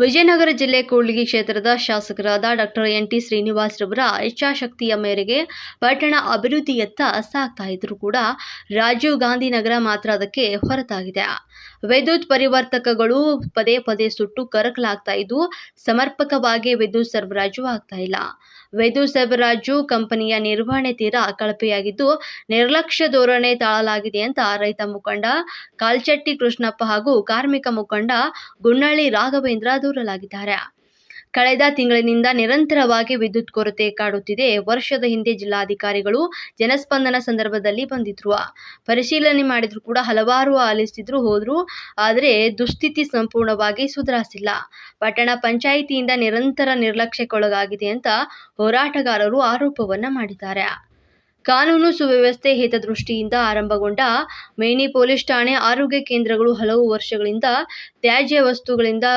ವಿಜಯನಗರ ಜಿಲ್ಲೆ ಕೂಡ್ಲಿಗಿ ಕ್ಷೇತ್ರದ ಶಾಸಕರಾದ ಡಾಕ್ಟರ್ ಎನ್ ಟಿ ಶ್ರೀನಿವಾಸ್ ರವರ ಇಚ್ಛಾಶಕ್ತಿಯ ಮೇರೆಗೆ ಪಟ್ಟಣ ಅಭಿವೃದ್ಧಿಯತ್ತ ಸಾಗ್ತಾ ಇದ್ರೂ ಕೂಡ ರಾಜೀವ್ ಗಾಂಧಿ ನಗರ ಮಾತ್ರ ಅದಕ್ಕೆ ಹೊರತಾಗಿದೆ. ವಿದ್ಯುತ್ ಪರಿವರ್ತಕಗಳು ಪದೇ ಪದೇ ಸುಟ್ಟು ಕರಕಲಾಗ್ತಾ ಇದ್ದು ಸಮರ್ಪಕವಾಗಿ ವಿದ್ಯುತ್ ಸರಬರಾಜು ಆಗ್ತಾ ಇಲ್ಲ. ವಿದ್ಯುತ್ ಸರಬರಾಜು ಕಂಪನಿಯ ನಿರ್ವಹಣೆ ತೀರಾ ಕಳಪೆಯಾಗಿದ್ದು ನಿರ್ಲಕ್ಷ್ಯ ಧೋರಣೆ ತಾಳಲಾಗಿದೆ ಅಂತ ರೈತ ಮುಖಂಡ ಕಾಲ್ಚಟ್ಟಿ ಕೃಷ್ಣಪ್ಪ ಹಾಗೂ ಕಾರ್ಮಿಕ ಮುಖಂಡ ಗುನ್ನಳ್ಳಿ ರಾಘವೇಂದ್ರ ದೂರಲಾಗಿದ್ದಾರೆ. ಕಳೆದ ತಿಂಗಳಿನಿಂದ ನಿರಂತರವಾಗಿ ವಿದ್ಯುತ್ ಕೊರತೆ ಕಾಡುತ್ತಿದೆ. ವರ್ಷದ ಹಿಂದೆ ಜಿಲ್ಲಾಧಿಕಾರಿಗಳು ಜನಸ್ಪಂದನ ಸಂದರ್ಭದಲ್ಲಿ ಬಂದಿದ್ರು ಪರಿಶೀಲನೆ ಮಾಡಿದ್ರು ಕೂಡ ಹಲವಾರು ಆಲಿಸಿದ್ರು ಹೋದ್ರು, ಆದರೆ ದುಸ್ಥಿತಿ ಸಂಪೂರ್ಣವಾಗಿ ಸುಧಾರಿಸಿಲ್ಲ. ಪಟ್ಟಣ ಪಂಚಾಯಿತಿಯಿಂದ ನಿರಂತರ ನಿರ್ಲಕ್ಷ್ಯಕ್ಕೊಳಗಾಗಿದೆ ಅಂತ ಹೋರಾಟಗಾರರು ಆರೋಪವನ್ನ ಮಾಡಿದ್ದಾರೆ. ಕಾನೂನು ಸುವ್ಯವಸ್ಥೆ ಹಿತದೃಷ್ಟಿಯಿಂದ ಆರಂಭಗೊಂಡ ಮೇಣಿ ಪೊಲೀಸ್ ಠಾಣೆ ಆರೋಗ್ಯ ಕೇಂದ್ರಗಳು ಹಲವು ವರ್ಷಗಳಿಂದ ತ್ಯಾಜ್ಯ ವಸ್ತುಗಳಿಂದ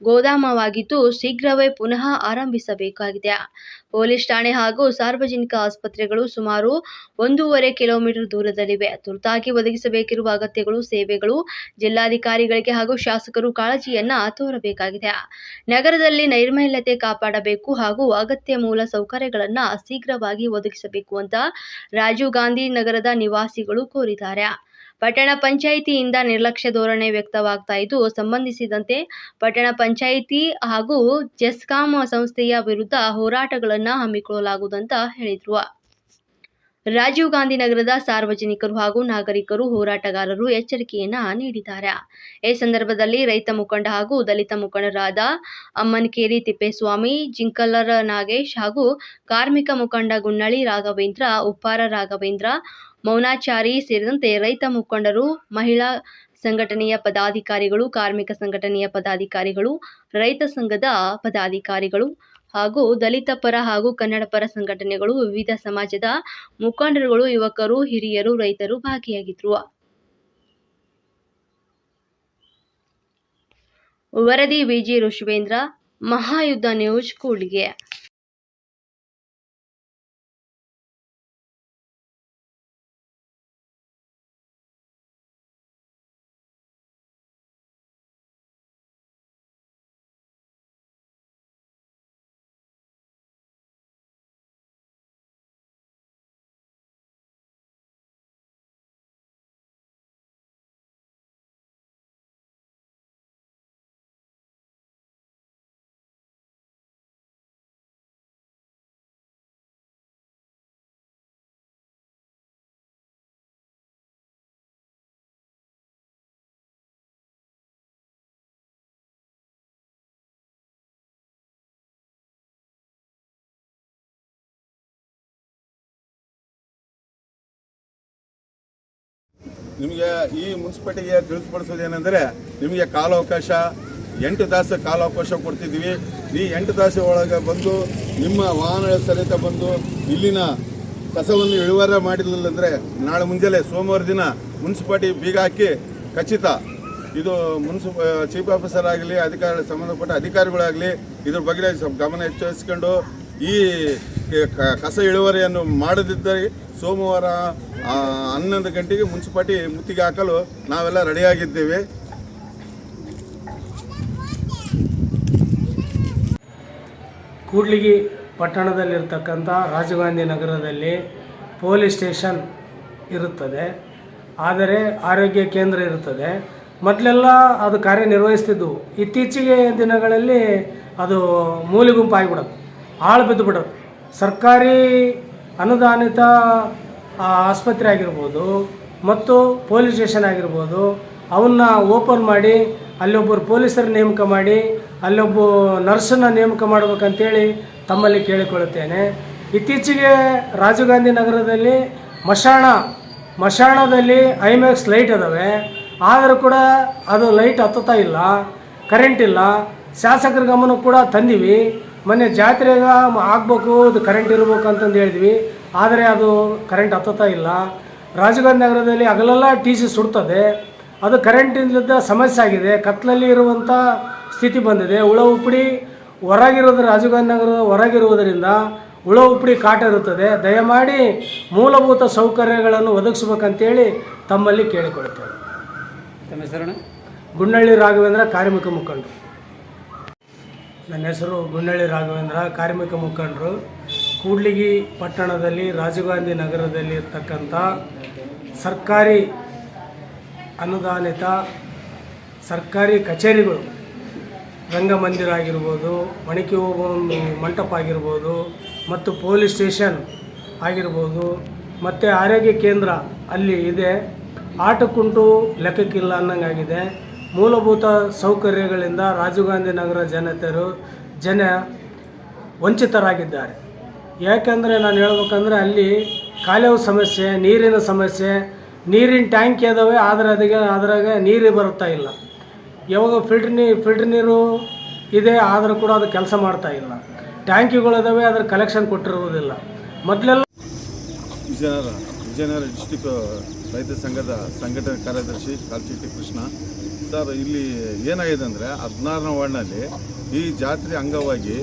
ಗೋದಾಮವಾಗಿದ್ದು ಶೀಘ್ರವೇ ಪುನಃ ಆರಂಭಿಸಬೇಕಾಗಿದೆ. ಪೊಲೀಸ್ ಠಾಣೆ ಹಾಗೂ ಸಾರ್ವಜನಿಕ ಆಸ್ಪತ್ರೆಗಳು ಸುಮಾರು ಒಂದೂವರೆ ಕಿಲೋಮೀಟರ್ ದೂರದಲ್ಲಿವೆ. ತುರ್ತಾಗಿ ಒದಗಿಸಬೇಕಿರುವ ಅಗತ್ಯಗಳು, ಸೇವೆಗಳು ಜಿಲ್ಲಾಧಿಕಾರಿಗಳಿಗೆ ಹಾಗೂ ಶಾಸಕರು ಕಾಳಜಿಯನ್ನ ತೋರಬೇಕಾಗಿದೆ. ನಗರದಲ್ಲಿ ನೈರ್ಮಲ್ಯತೆ ಕಾಪಾಡಬೇಕು ಹಾಗೂ ಅಗತ್ಯ ಮೂಲ ಸೌಕರ್ಯಗಳನ್ನು ಶೀಘ್ರವಾಗಿ ಒದಗಿಸಬೇಕು ಅಂತ ರಾಜೀವ್ ಗಾಂಧಿ ನಗರದ ನಿವಾಸಿಗಳು ಕೋರಿದ್ದಾರೆ. ಪಟ್ಟಣ ಪಂಚಾಯಿತಿಯಿಂದ ನಿರ್ಲಕ್ಷ್ಯ ಧೋರಣೆ ವ್ಯಕ್ತವಾಗ್ತಾ ಇದ್ದು, ಸಂಬಂಧಿಸಿದಂತೆ ಪಟ್ಟಣ ಪಂಚಾಯಿತಿ ಹಾಗೂ ಜೆಸ್ಕಾಂ ಸಂಸ್ಥೆಯ ವಿರುದ್ಧ ಹೋರಾಟಗಳನ್ನು ಹಮ್ಮಿಕೊಳ್ಳಲಾಗುವುದಂತ ಹೇಳಿದ್ರು. ರಾಜೀವ್ ಗಾಂಧಿ ನಗರದ ಸಾರ್ವಜನಿಕರು ಹಾಗೂ ನಾಗರಿಕರು ಹೋರಾಟಗಾರರು ಎಚ್ಚರಿಕೆಯನ್ನ ನೀಡಿದ್ದಾರೆ. ಈ ಸಂದರ್ಭದಲ್ಲಿ ರೈತ ಮುಖಂಡ ಹಾಗೂ ದಲಿತ ಮುಖಂಡರಾದ ಅಮ್ಮನಕೇರಿ ತಿಪ್ಪೇಸ್ವಾಮಿ, ಜಿಂಕಲರ ನಾಗೇಶ್ ಹಾಗೂ ಕಾರ್ಮಿಕ ಮುಖಂಡ ಗುನ್ನಳ್ಳಿ ರಾಘವೇಂದ್ರ, ಉಪ್ಪಾರ ರಾಘವೇಂದ್ರ ಮೌನಾಚಾರಿ ಸೇರಿದಂತೆ ರೈತ ಮುಖಂಡರು, ಮಹಿಳಾ ಸಂಘಟನೆಯ ಪದಾಧಿಕಾರಿಗಳು, ಕಾರ್ಮಿಕ ಸಂಘಟನೆಯ ಪದಾಧಿಕಾರಿಗಳು, ರೈತ ಸಂಘದ ಪದಾಧಿಕಾರಿಗಳು ಹಾಗೂ ದಲಿತ ಪರ ಹಾಗೂ ಕನ್ನಡ ಪರ ಸಂಘಟನೆಗಳು, ವಿವಿಧ ಸಮಾಜದ ಮುಖಂಡರುಗಳು, ಯುವಕರು, ಹಿರಿಯರು, ರೈತರು ಭಾಗಿಯಾಗಿದ್ರು. ವರದಿ V G Rishivendra, Mahayuddha news Kudligi ನಿಮಗೆ ಈ ಮುನ್ಸಿಪಾಲಿಟಿಗೆ ತಿಳಿಸ್ಪಡಿಸೋದು ಏನಂದರೆ ನಿಮಗೆ ಕಾಲಾವಕಾಶ, ಎಂಟು ತಾಸು ಕಾಲಾವಕಾಶ ಕೊಡ್ತಿದ್ದೀವಿ. ಈ ಎಂಟು ತಾಸು ಒಳಗೆ ಬಂದು ನಿಮ್ಮ ವಾಹನ ಸಹಿತ ಬಂದು ಇಲ್ಲಿನ ಕಸವನ್ನು ಇಳುವರಿ ಮಾಡಿರಲಿಲ್ಲ ಅಂದರೆ ನಾಳೆ ಮುಂಜಾನೆ ಸೋಮವಾರ ದಿನ ಮುನ್ಸಿಪಾಲಿಟಿ ಬೀಗ ಹಾಕಿ ಖಚಿತ. ಇದು ಮುನ್ಸಿಪ, ಚೀಫ್ ಆಫೀಸರ್ ಆಗಲಿ, ಅಧಿಕಾರಿ ಸಂಬಂಧಪಟ್ಟ ಅಧಿಕಾರಿಗಳಾಗಲಿ ಇದ್ರ ಬಗ್ಗೆ ಗಮನ ಹೆಚ್ಚಿಸ್ಕೊಂಡು ಈ ಕಸ ಇಳುವರಿಯನ್ನು ಮಾಡದಿದ್ದರೆ ಸೋಮವಾರ ಹನ್ನೊಂದು ಗಂಟೆಗೆ ಮುನ್ಸಿಪಾಲ್ಟಿ ಮುತ್ತಿಗೆ ಹಾಕಲು ನಾವೆಲ್ಲ ರೆಡಿಯಾಗಿದ್ದೇವೆ. ಕೂಡ್ಲಿಗಿ ಪಟ್ಟಣದಲ್ಲಿರ್ತಕ್ಕಂಥ ರಾಜೀವ್ ಗಾಂಧಿ ನಗರದಲ್ಲಿ ಪೊಲೀಸ್ ಸ್ಟೇಷನ್ ಇರುತ್ತದೆ. ಆದರೆ ಆರೋಗ್ಯ ಕೇಂದ್ರ ಇರುತ್ತದೆ. ಮೊದಲೆಲ್ಲ ಅದು ಕಾರ್ಯನಿರ್ವಹಿಸ್ತಿದ್ದವು ಇತ್ತೀಚೆಗೆ ದಿನಗಳಲ್ಲಿ ಅದು ಮೂಲೆ ಗುಂಪು ಆಗಿಬಿಡೋದು ಆಳು ಬಿದ್ದು ಬಿಡೋದು. ಸರ್ಕಾರಿ ಅನುದಾನಿತ ಆಸ್ಪತ್ರೆ ಆಗಿರ್ಬೋದು ಮತ್ತು ಪೊಲೀಸ್ ಸ್ಟೇಷನ್ ಆಗಿರ್ಬೋದು, ಅವನ್ನ ಓಪನ್ ಮಾಡಿ, ಅಲ್ಲೊಬ್ಬರು ಪೊಲೀಸರ ನೇಮಕ ಮಾಡಿ ಅಲ್ಲೊಬ್ಬ ನರ್ಸನ್ನ ನೇಮಕ ಮಾಡಬೇಕಂತೇಳಿ ತಮ್ಮಲ್ಲಿ ಕೇಳಿಕೊಳ್ಳುತ್ತೇನೆ. ಇತ್ತೀಚೆಗೆ ರಾಜೀವ್ ಗಾಂಧಿ ನಗರದಲ್ಲಿ ಮಶಾಣ, ಮಶಾಣದಲ್ಲಿ ಐಮ್ಯಾಕ್ಸ್ ಲೈಟ್ ಅದಾವೆ ಆದರೂ ಕೂಡ ಅದು ಲೈಟ್ ಹತ್ತುತ್ತಾ ಇಲ್ಲ, ಕರೆಂಟ್ ಇಲ್ಲ. ಶಾಸಕರ ಗಮನ ಕೂಡ ತಂದಿವಿ. ಮೊನ್ನೆ ಜಾತ್ರೆಗ ಆಗಬೇಕು ಅದು ಕರೆಂಟ್ ಇರಬೇಕು ಅಂತಂದು ಹೇಳಿದ್ವಿ. ಆದರೆ ಅದು ಕರೆಂಟ್ ಹತ್ತುತ್ತಾ ಇಲ್ಲ. ರಾಜಗಾಂಧಿ ನಗರದಲ್ಲಿ ಹಗಲೆಲ್ಲ ಟಿ ಸಿ ಸುಡ್ತದೆ. ಅದು ಕರೆಂಟಿಂದ ಸಮಸ್ಯೆ ಆಗಿದೆ. ಕತ್ತಲಲ್ಲಿ ಇರುವಂಥ ಸ್ಥಿತಿ ಬಂದಿದೆ. ಹುಳ ಉಪ್ಪಡಿ ಹೊರಗಿರೋದು ರಾಜಗಾಂಧಿ ನಗರ ನಗರದ ಹೊರಗಿರುವುದರಿಂದ ಹುಳ ಉಪ್ಪಡಿ ಕಾಟ ಇರುತ್ತದೆ. ದಯಮಾಡಿ ಮೂಲಭೂತ ಸೌಕರ್ಯಗಳನ್ನು ಒದಗಿಸ್ಬೇಕಂತೇಳಿ ತಮ್ಮಲ್ಲಿ ಹೆಸರಣ್ಣ? ಗುಂಡಳ್ಳಿ ರಾಘವೇಂದ್ರ ಕಾರ್ಮಿಕ ಮುಖಂಡರು ನನ್ನ ಹೆಸರು ಗುಂಡಳ್ಳಿ ರಾಘವೇಂದ್ರ, ಕಾರ್ಮಿಕ ಮುಖಂಡರು. ಕೂಡ್ಲಿಗಿ ಪಟ್ಟಣದಲ್ಲಿ ರಾಜೀವ್ ಗಾಂಧಿ ನಗರದಲ್ಲಿ ಇರ್ತಕ್ಕಂಥ ಸರ್ಕಾರಿ ಅನುದಾನಿತ ಸರ್ಕಾರಿ ಕಚೇರಿಗಳು, ರಂಗಮಂದಿರ ಆಗಿರ್ಬೋದು ಹೋಗುವ ಒಂದು ಮಂಟಪ ಆಗಿರ್ಬೋದು, ಮತ್ತು ಪೊಲೀಸ್ ಸ್ಟೇಷನ್ ಆಗಿರ್ಬೋದು, ಮತ್ತು ಆರೋಗ್ಯ ಕೇಂದ್ರ ಅಲ್ಲಿ ಇದೆ. ಆಟಕ್ಕುಂಟು ಲೆಕ್ಕಕ್ಕಿಲ್ಲ ಅನ್ನಂಗಾಗಿದೆ. ಮೂಲಭೂತ ಸೌಕರ್ಯಗಳಿಂದ ರಾಜೀವ್ ಗಾಂಧಿ ನಗರ ಜನತೆಯರು ಜನ ವಂಚಿತರಾಗಿದ್ದಾರೆ. ಯಾಕೆಂದರೆ ನಾನು ಹೇಳ್ಬೇಕಂದ್ರೆ ಅಲ್ಲಿ ಕಾಲೇವು ಸಮಸ್ಯೆ, ನೀರಿನ ಸಮಸ್ಯೆ, ನೀರಿನ ಟ್ಯಾಂಕ್ ಇದಾವೆ ಆದರೆ ಅದಕ್ಕೆ ಅದ್ರಾಗ ನೀರು ಬರ್ತಾ ಇಲ್ಲ. ಯಾವಾಗ ಫಿಲ್ಟ್ರ್ ನೀ, ಫಿಲ್ಟ್ರ್ ನೀರು ಇದೆ, ಆದರೂ ಕೂಡ ಅದು ಕೆಲಸ ಮಾಡ್ತಾ ಇಲ್ಲ. ಟ್ಯಾಂಕಿಗಳಿದಾವೆ ಅದ್ರ ಕಲೆಕ್ಷನ್ ಕೊಟ್ಟಿರುವುದಿಲ್ಲ. ಮೊದಲೆಲ್ಲ ವಿಜಯನಗರ ವಿಜಯನಗರ ಡಿಸ್ಟಿಕ್ ರೈತ ಸಂಘದ ಸಂಘಟನೆ ಕಾರ್ಯದರ್ಶಿ ಕಾಲ್ಚಿಟ್ಟಿ ಕೃಷ್ಣ ಸರ್, ಇಲ್ಲಿ ಏನಾಗಿದೆ ಅಂದರೆ ಹದಿನಾರನೇ ವಾರ್ಡ್ನಲ್ಲಿ ಈ ಜಾತ್ರೆ ಅಂಗವಾಗಿ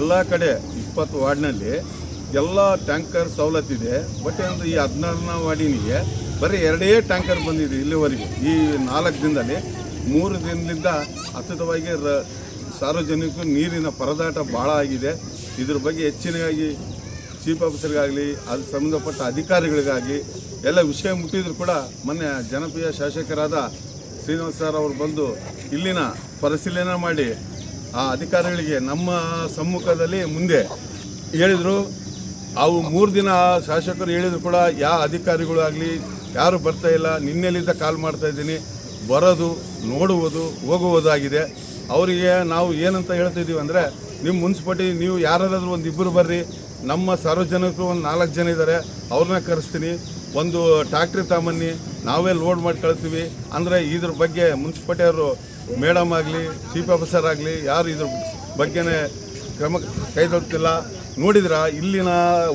ಎಲ್ಲ ಕಡೆ ಇಪ್ಪತ್ತು ವಾರ್ಡ್ನಲ್ಲಿ ಎಲ್ಲ ಟ್ಯಾಂಕರ್ ಸವಲತ್ತಿದೆ ಬಟ್ ಅಂದರೆ ಈ ಹದಿನಾರನೇ ವಾರ್ಡಿನಿಗೆ ಬರೀ ಎರಡೇ ಟ್ಯಾಂಕರ್ ಬಂದಿದೆ ಇಲ್ಲಿವರೆಗೆ. ಈ ನಾಲ್ಕು ದಿನದಲ್ಲಿ ಮೂರು ದಿನದಿಂದ ಅತ್ಯುತವಾಗಿ ರ ಸಾರ್ವಜನಿಕರು ನೀರಿನ ಪರದಾಟ ಭಾಳ ಆಗಿದೆ. ಇದ್ರ ಬಗ್ಗೆ ಹೆಚ್ಚಿನದಾಗಿ ಚೀಫ್ ಆಫೀಸರ್ಗಾಗಲಿ, ಅದು ಸಂಬಂಧಪಟ್ಟ ಅಧಿಕಾರಿಗಳಿಗಾಗಿ ಎಲ್ಲ ವಿಷಯ ಮುಟ್ಟಿದ್ರು ಕೂಡ ಮೊನ್ನೆ ಜನಪ್ರಿಯ ಶಾಸಕರಾದ ಶ್ರೀನಿವಾಸ್ ಸರ್ ಅವರು ಬಂದು ಇಲ್ಲಿನ ಪರಿಶೀಲನೆ ಮಾಡಿ ಆ ಅಧಿಕಾರಿಗಳಿಗೆ ನಮ್ಮ ಸಮ್ಮುಖದಲ್ಲಿ ಮುಂದೆ ಹೇಳಿದರು. ಅವು ಮೂರು ದಿನ ಶಾಸಕರು ಹೇಳಿದ್ರು ಕೂಡ ಯಾವ ಅಧಿಕಾರಿಗಳು ಆಗಲಿ, ಯಾರು ಬರ್ತಾ ಇಲ್ಲ ನಿನ್ನೆಲ್ಲಿಂದ ಕಾಲ್ ಮಾಡ್ತಾ ಇದ್ದೀನಿ. ಬರೋದು, ನೋಡುವುದು, ಹೋಗುವುದಾಗಿದೆ. ಅವರಿಗೆ ನಾವು ಏನಂತ ಹೇಳ್ತಿದ್ದೀವಿ ಅಂದರೆ, ನಿಮ್ಮ ಮುನ್ಸಿಪಾಲ್ಟಿ, ನೀವು ಯಾರಾದರೂ ಒಂದು ಇಬ್ಬರು ಬರ್ರಿ. ನಮ್ಮ ಸಾರ್ವಜನಿಕರು ಒಂದು ನಾಲ್ಕು ಜನ ಇದ್ದಾರೆ ಅವ್ರನ್ನ ಕರೆಸ್ತೀನಿ. ಒಂದು ಟ್ಯಾಕ್ಟ್ರಿ ತಗೊಂಬನ್ನಿ. ನಾವೇ ಲೋಡ್ ಮಾಡಿ ಕಳಿಸ್ತೀವಿ. ಅಂದರೆ ಇದ್ರ ಬಗ್ಗೆ ಮುನ್ಸಿಪಾಲ್ಟಿಯವರು ಮೇಡಮ್ ಆಗಲಿ ಚೀಫ್ ಆಫೀಸರ್ ಆಗಲಿ, ಯಾರು ಇದ್ರ ಬಗ್ಗೆನೇ ಕ್ರಮ ಕೈಗೊಳ್ತಿಲ್ಲ ನೋಡಿದ್ರ, ಇಲ್ಲಿನ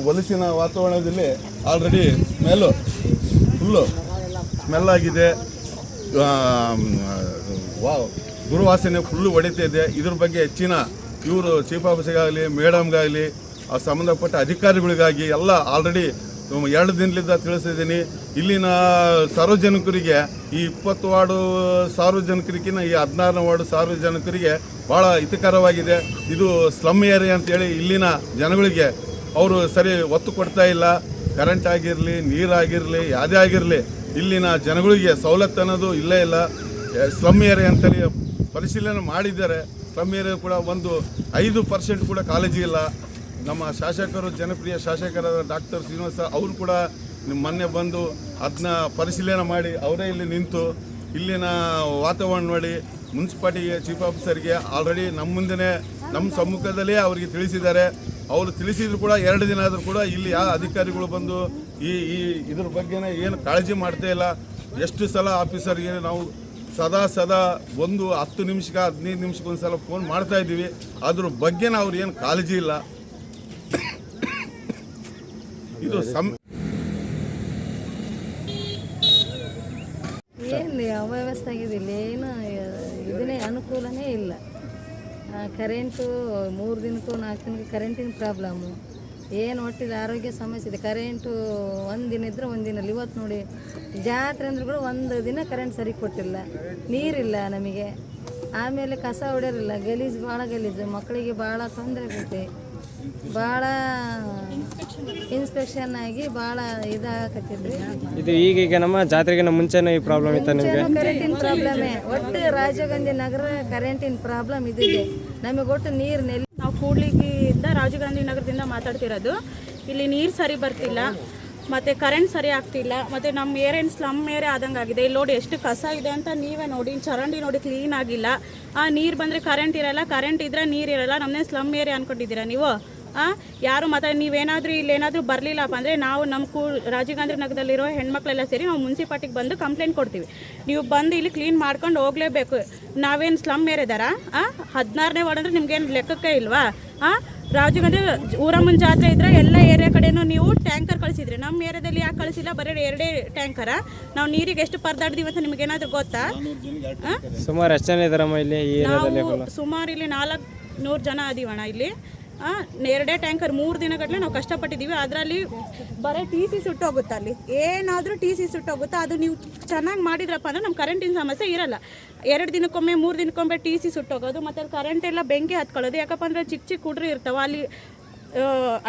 ಹೊಲಸಿನ ವಾತಾವರಣದಲ್ಲಿ ಆಲ್ರೆಡಿ ಸ್ಮೆಲ್ಲು ಫುಲ್ಲು ಸ್ಮೆಲ್ ಆಗಿದೆ. ವಾವ್ ದುರ್ವಾಸನೆ ಫುಲ್ಲು ಹೊಡಿತಾ ಇದೆ. ಇದ್ರ ಬಗ್ಗೆ ಹೆಚ್ಚಿನ ಇವರು ಚೀಫ್ ಆಫೀಸರ್ಗಾಗಲಿ ಮೇಡಮ್ಗಾಗಲಿ ಸಂಬಂಧಪಟ್ಟ ಅಧಿಕಾರಿಗಳಿಗಾಗಿ ಎಲ್ಲ ಆಲ್ರೆಡಿ ಎರಡು ದಿನದಿಂದ ತಿಳಿಸಿದ್ದೀನಿ. ಇಲ್ಲಿನ ಸಾರ್ವಜನಿಕರಿಗೆ, ಈ ಇಪ್ಪತ್ತು ವಾರ್ಡು ಸಾರ್ವಜನಿಕರಿಗಿನ ಈ ಹದಿನಾರನೇ ವಾರ್ಡು ಸಾರ್ವಜನಿಕರಿಗೆ ಭಾಳ ಹಿತಕರವಾಗಿದೆ. ಇದು ಸ್ಲಮ್ ಏರಿಯಾ ಅಂತೇಳಿ ಇಲ್ಲಿನ ಜನಗಳಿಗೆ ಅವರು ಸರಿ ಒತ್ತು ಕೊಡ್ತಾ ಇಲ್ಲ. ಕರೆಂಟ್ ಆಗಿರಲಿ ನೀರಾಗಿರಲಿ ಯಾವುದೇ ಆಗಿರಲಿ, ಇಲ್ಲಿನ ಜನಗಳಿಗೆ ಸವಲತ್ತು ಅನ್ನೋದು ಇಲ್ಲೇ ಇಲ್ಲ. ಸ್ಲಮ್ ಏರಿಯಾ ಅಂತೇಳಿ ಪರಿಶೀಲನೆ ಮಾಡಿದ್ದಾರೆ. ಸ್ಲಮ್ ಏರಿಯಾ ಕೂಡ ಒಂದು ಐದು ಪರ್ಸೆಂಟ್ ಕೂಡ ಕಾಲೇಜಿಗೆ ಇಲ್ಲ. ನಮ್ಮ ಶಾಸಕರು, ಜನಪ್ರಿಯ ಶಾಸಕರಾದ ಡಾಕ್ಟರ್ ಶ್ರೀನಿವಾಸ ಅವರು ಕೂಡ ಮೊನ್ನೆ ಬಂದು ಅದನ್ನ ಪರಿಶೀಲನೆ ಮಾಡಿ ಅವರೇ ಇಲ್ಲಿ ನಿಂತು ಇಲ್ಲಿನ ವಾತಾವರಣ ನೋಡಿ ಮುನ್ಸಿಪಾಲ್ಟಿಗೆ ಚೀಫ್ ಆಫೀಸರ್ಗೆ ಆಲ್ರೆಡಿ ನಮ್ಮ ಮುಂದೆ ನಮ್ಮ ಸಮ್ಮುಖದಲ್ಲೇ ಅವರಿಗೆ ತಿಳಿಸಿದ್ದಾರೆ. ಅವರು ತಿಳಿಸಿದ್ರು ಕೂಡ ಎರಡು ದಿನ ಆದರೂ ಕೂಡ ಇಲ್ಲಿ ಯಾವ ಅಧಿಕಾರಿಗಳು ಬಂದು ಈ ಈ ಇದ್ರ ಬಗ್ಗೆನೇ ಏನು ಕಾಳಜಿ ಮಾಡ್ತಾ ಇಲ್ಲ. ಎಷ್ಟು ಸಲ ಆಫೀಸರ್ಗೆ ನಾವು ಸದಾ ಸದಾ ಒಂದು ಹತ್ತು ನಿಮಿಷಕ್ಕೆ, ಹದಿನೈದು ನಿಮಿಷಕ್ಕೆ ಒಂದು ಸಲ ಫೋನ್ ಮಾಡ್ತಾ ಇದ್ದೀವಿ. ಅದ್ರ ಬಗ್ಗೆನ ಅವ್ರು ಏನು ಕಾಳಜಿ ಇಲ್ಲ. ಇದು ಸಂ ಏನು ಅವ್ಯವಸ್ಥೆ ಆಗಿದೆ ಇಲ್ಲಿ? ಏನು ಇದನ್ನೇ ಅನುಕೂಲನೇ ಇಲ್ಲ. ಕರೆಂಟು ಮೂರು ದಿನಕ್ಕೂ ನಾಲ್ಕು ದಿನಕ್ಕೆ ಕರೆಂಟಿನ ಪ್ರಾಬ್ಲಮ್ಮು ಏನು ಒಟ್ಟಿದೆ ಆರೋಗ್ಯ ಸಮಸ್ಯೆ ಇದೆ? ಕರೆಂಟು ಒಂದು ದಿನ ಇದ್ದರೆ ಒಂದು ದಿನ ಇವತ್ತು ನೋಡಿ ಜಾತ್ರೆ ಅಂದ್ರೆ ಕೂಡ ಒಂದು ದಿನ ಕರೆಂಟ್ ಸರಿ ಕೊಟ್ಟಿಲ್ಲ. ನೀರಿಲ್ಲ ನಮಗೆ. ಆಮೇಲೆ ಕಸ ಹೊಡೆಯೋರಿಲ್ಲ. ಗಲೀಜು ಭಾಳ ಗಲೀಜು. ಮಕ್ಕಳಿಗೆ ಭಾಳ ತೊಂದರೆ ಆಗೈತೆ ಭಾಳ ಇನ್ಸ್ಪೆಕ್ಷನ್ ಆಗಿ ಭಾಳ ಇದಾಗತ್ತಿದ್ರಿ ಇದು ಈಗೀಗ ನಮ್ಮ ಜಾತ್ರೆಗಿನ ಮುಂಚೆನೇ ಈ ಪ್ರಾಬ್ಲಮ್ ಇತ್ತ ನಿಮಗೆ? ಕರೆಂಟಿನ ಪ್ರಾಬ್ಲಮೇ ಒಟ್ಟು ರಾಜೀವ್ ಗಾಂಧಿ ನಗರ ಕರೆಂಟಿನ ಪ್ರಾಬ್ಲಮ್ ಇದಿದೆ. ನಮಗೆ ಒಟ್ಟು ನೀರು ನೆಲ್ಲಿ ನಾವು ಕೂಡ್ಲಿಕ್ಕಿಂದ ರಾಜೀವ್ ಗಾಂಧಿ ನಗರದಿಂದ ಮಾತಾಡ್ತಿರೋದು. ಇಲ್ಲಿ ನೀರು ಸರಿ ಬರ್ತಿಲ್ಲ. ಮತ್ತು ಕರೆಂಟ್ ಸರಿ ಆಗ್ತಿಲ್ಲ, ಮತ್ತು ನಮ್ಮ ಏರಿಯನ್ ಸ್ಲಮ್ ಏರಿಯಾ ಆದಂಗೆ ಆಗಿದೆ. ಇಲ್ಲಿ ನೋಡಿ ಎಷ್ಟು ಕಸ ಇದೆ ಅಂತ ನೀವೇ ನೋಡಿ, ಚರಂಡಿ ನೋಡಿ ಕ್ಲೀನ್ ಆಗಿಲ್ಲ. ಆ ನೀರು ಬಂದರೆ ಕರೆಂಟ್ ಇರಲ್ಲ ಕರೆಂಟ್ ಇದ್ದರೆ ನೀರು ಇರಲ್ಲ. ನಮ್ಮನ್ನೇ ಸ್ಲಮ್ ಏರಿಯಾ ಅನ್ಕೊಂಡಿದ್ದೀರಾ ನೀವು? ಆ? ಯಾರು ಮತ್ತೆ ನೀವೇನಾದರೂ ಇಲ್ಲೇನಾದರೂ ಬರಲಿಲ್ಲಪ್ಪ ಅಂದರೆ ನಾವು ನಮ್ಮ ಕೂ ರಾಜೀವ್ ಗಾಂಧಿ ನಗರದಲ್ಲಿರೋ ಹೆಣ್ಮಕ್ಳೆಲ್ಲ ಸೇರಿ ನಾವು ಮುನ್ಸಿಪಾಲ್ಟಿಗೆ ಬಂದು ಕಂಪ್ಲೇಂಟ್ ಕೊಡ್ತೀವಿ. ನೀವು ಬಂದು ಇಲ್ಲಿ ಕ್ಲೀನ್ ಮಾಡ್ಕೊಂಡು ಹೋಗಲೇಬೇಕು. ನಾವೇನು ಸ್ಲಮ್ ಏರಿದಾರ? ಆ? ಹದಿನಾರನೇ ವಾರ್ಡ್ ಅಂದರೆ ನಿಮ್ಗೇನು ಲೆಕ್ಕಕ್ಕೆ ಇಲ್ವಾ? ಆ? ರಾಜೀವ್ ಗಾಂಧಿ ಊರಮ್ಮನ ಜಾತ್ರೆ ಇದ್ರೆ ಎಲ್ಲ ಏರಿಯಾ ಕಡೆನೂ ನೀವು ಟ್ಯಾಂಕರ್ ಕಳಿಸಿದ್ರಿ. ನಮ್ಮ ಏರಿಯಾದಲ್ಲಿ ಯಾಕೆ ಕಳಿಸಿಲ್ಲ? ಬರೀ ಎರಡೇ ಟ್ಯಾಂಕರ ನಾವು ನೀರಿಗೆ ಎಷ್ಟು ಪರ್ದಾಡ್ದೀವಿ ಅಂತ ನಿಮ್ಗೇನಾದರೂ ಗೊತ್ತಾ? ಆ? ಸುಮಾರು ಎಷ್ಟು ಜನ ಇಲ್ಲಿ ನಾವು ಸುಮಾರು ಇಲ್ಲಿ ನಾಲ್ಕು ನೂರು ಜನ ಅದೀವಣ್ಣ ಇಲ್ಲಿ. ಎರಡೇ ಟ್ಯಾಂಕರ್ ಮೂರು ದಿನಗಟ್ಟಲೆ ನಾವು ಕಷ್ಟಪಟ್ಟಿದ್ದೀವಿ ಅದರಲ್ಲಿ ಬರೀ ಟಿ ಸಿ ಸುಟ್ಟೋಗುತ್ತೆ ಅಲ್ಲಿ. ಏನಾದರೂ ಟಿ ಸಿ ಸುಟ್ಟೋಗುತ್ತೆ. ಅದು ನೀವು ಚೆನ್ನಾಗಿ ಮಾಡಿದ್ರಪ್ಪ ಅಂದ್ರೆ ನಮ್ಮ ಕರೆಂಟಿನ ಸಮಸ್ಯೆ ಇರಲ್ಲ. ಎರಡು ದಿನಕ್ಕೊಮ್ಮೆ, ಮೂರು ದಿನಕ್ಕೊಮ್ಮೆ ಟಿ ಸಿ ಸುಟ್ಟೋಗೋದು, ಮತ್ತು ಅಲ್ಲಿ ಕರೆಂಟ್ ಎಲ್ಲ ಬೆಂಕಿ ಹತ್ಕೊಳ್ಳೋದು. ಯಾಕಪ್ಪ ಅಂದ್ರೆ ಚಿಕ್ಕ ಚಿಕ್ಕ ಹುಡ್ರು ಇರ್ತಾವೆ. ಅಲ್ಲಿ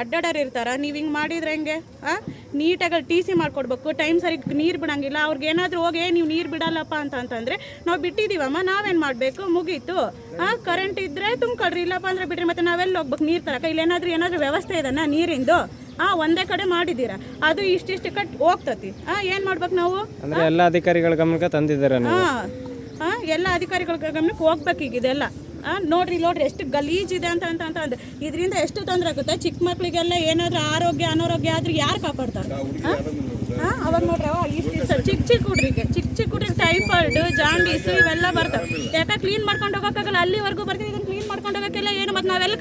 ಅಡ್ಡಾಡೋರು ಇರ್ತಾರೆ. ನೀವು ಹಿಂಗೆ ಮಾಡಿದ್ರೆ ಹೆಂಗೆ? ಹಾಂ ನೀಟಾಗಿ ಟಿ ಸಿ ಮಾಡಿಕೊಡ್ಬೇಕು. ಟೈಮ್ ಸರಿಗೆ ನೀರು ಬಿಡೋಂಗಿಲ್ಲ. ಅವ್ರಿಗೆ ಏನಾದರೂ ಹೋಗಿ ನೀವು ನೀರು ಬಿಡಲ್ಲಪ್ಪ ಅಂತ ಅಂತಂದರೆ ನಾವು ಬಿಟ್ಟಿದ್ದೀವಮ್ಮ ನಾವೇನು ಮಾಡಬೇಕು? ಮುಗೀತು. ಹಾಂ ಕರೆಂಟ್ ಇದ್ದರೆ ತುಂಬ್ಕೊಡ್ರಿ ಇಲ್ಲಪ್ಪ ಅಂದರೆ ಬಿಡ್ರಿ. ಮತ್ತೆ ನಾವೆಲ್ಲ ಹೋಗ್ಬೇಕು? ನೀರು ತರಕ? ಇಲ್ಲಿ ಏನಾದರೂ ಏನಾದರೂ ವ್ಯವಸ್ಥೆ ಇದನ್ನ ನೀರಿಂದು? ಹಾಂ ಒಂದೇ ಕಡೆ ಮಾಡಿದ್ದೀರಾ? ಅದು ಇಷ್ಟಿಷ್ಟು ಕಟ್ ಹೋಗ್ತತಿ. ಹಾಂ ಏನು ಮಾಡ್ಬೇಕು ನಾವು? ಅಂದ್ರೆ ಎಲ್ಲ ಅಧಿಕಾರಿಗಳ ಗಮನಕ್ಕೆ ತಂದಿದ್ದಾರೆ ಹಾಂ ಹಾಂ ಎಲ್ಲ ಅಧಿಕಾರಿಗಳ ಗಮನಕ್ಕೆ ಹೋಗ್ಬೇಕು ಈಗ ಇದೆಲ್ಲ. ನೋಡ್ರಿ ನೋಡ್ರಿ ಎಷ್ಟು ಗಲೀಜಿದೆ ಅಂತ ಅಂತ ಅಂತ ಅಂದ್ರೆ ಇದರಿಂದ ಎಷ್ಟು ತೊಂದರೆ ಆಗುತ್ತೆ? ಚಿಕ್ಕ ಮಕ್ಕಳಿಗೆಲ್ಲ ಏನಾದರೂ ಆರೋಗ್ಯ ಅನಾರೋಗ್ಯ ಆದ್ರೆ ಯಾರು ಕಾಪಾಡ್ತಾರೆ? ಹಾಂ ಅವಾಗ ನೋಡ್ರಿ ಇಷ್ಟು ಚಿಕ್ಕ ಚಿಕ್ಕ ಹುಡ್ರಿಗೆ ಚಿಕ್ಕ ಚಿಕ್ಕ ಹುಡ್ರಿಗೆ ಟೈಫಾಯ್ಡ್ ಜಾಂಡೀಸ್ ಇವೆಲ್ಲ ಬರ್ತವೆ. ಯಾಕೆ ಕ್ಲೀನ್ ಮಾಡ್ಕೊಂಡು ಹೋಗೋಕ್ಕಾಗಲ್ಲ? ಅಲ್ಲಿವರೆಗೂ ಬರ್ತೀವಿ ಇದನ್ನು ಕ್ಲೀನ್ ಮಾಡ್ಕೊಂಡು ಹೋಗೋಕ್ಕೆಲ್ಲ ಏನು ಮತ್ತು ನಾವೆಲ್ಲ